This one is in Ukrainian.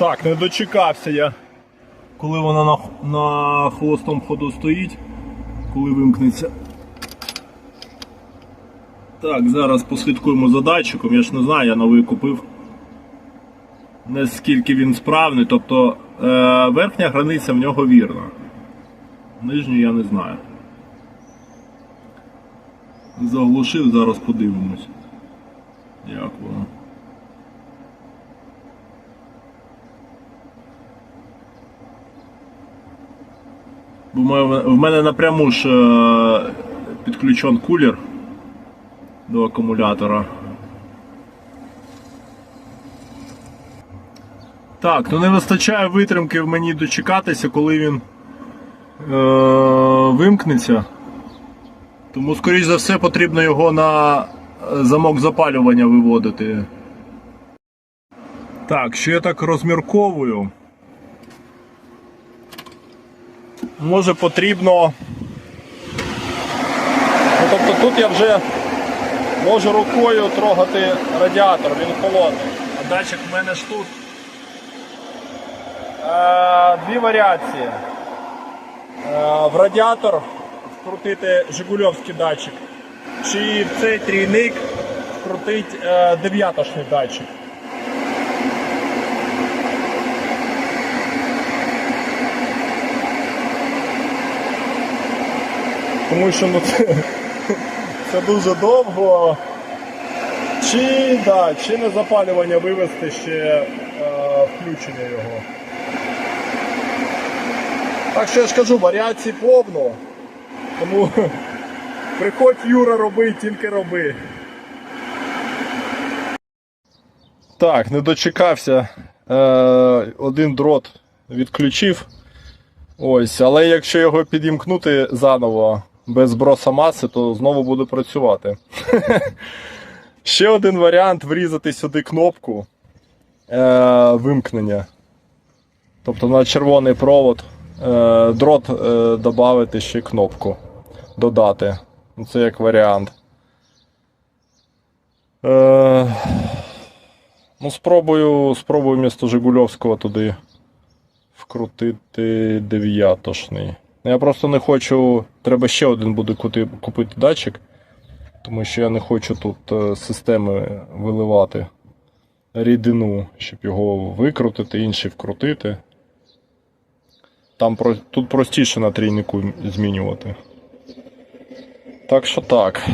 Так, не дочекався я. Коли вона на, на холостому ходу стоїть, коли вимкнеться. Так, зараз послідкуємо за датчиком, я ж не знаю, я новий купив. Наскільки він справний, тобто е, верхня границя в нього вірна. Нижню я не знаю. Заглушив, зараз подивимось. Як воно. Мене- в мене напряму ж е, підключен кулер до акумулятора. Так, ну не вистачає витримки в мені дочекатися, коли він е, вимкнеться. Тому, скоріш за все, потрібно його на е, замок запалювання виводити. Так, що я так розмірковую. Може потрібно. Ну, тобто тут я вже можу рукою трогати радіатор, він холодний. А датчик в мене ж тут. Е, дві варіації. Е, в радіатор вкрутити Жигульовський датчик. Чи в цей трійник вкрутити е, дев'ятошний датчик. Тому що ну, це, це дуже довго. Чи, да, чи на запалювання вивести ще е, включення його. Так що я ж кажу, варіацій повно. Тому приходь Юра роби, тільки роби. Так, не дочекався. Е, один дрот відключив. Ось, але якщо його підімкнути заново без броса маси, то знову буде працювати. Ще один варіант врізати сюди кнопку е, вимкнення. Тобто на червоний провод е, дрот е, додати ще кнопку. Додати. Ну, Це як варіант. Е, ну, спробую, спробую місто Жигульовського туди вкрутити дев'ятошний. Я просто не хочу. Треба ще один буде купити датчик, тому що я не хочу тут е, системи виливати рідину, щоб його викрутити, інший вкрутити. Там тут простіше на трійнику змінювати. Так що так.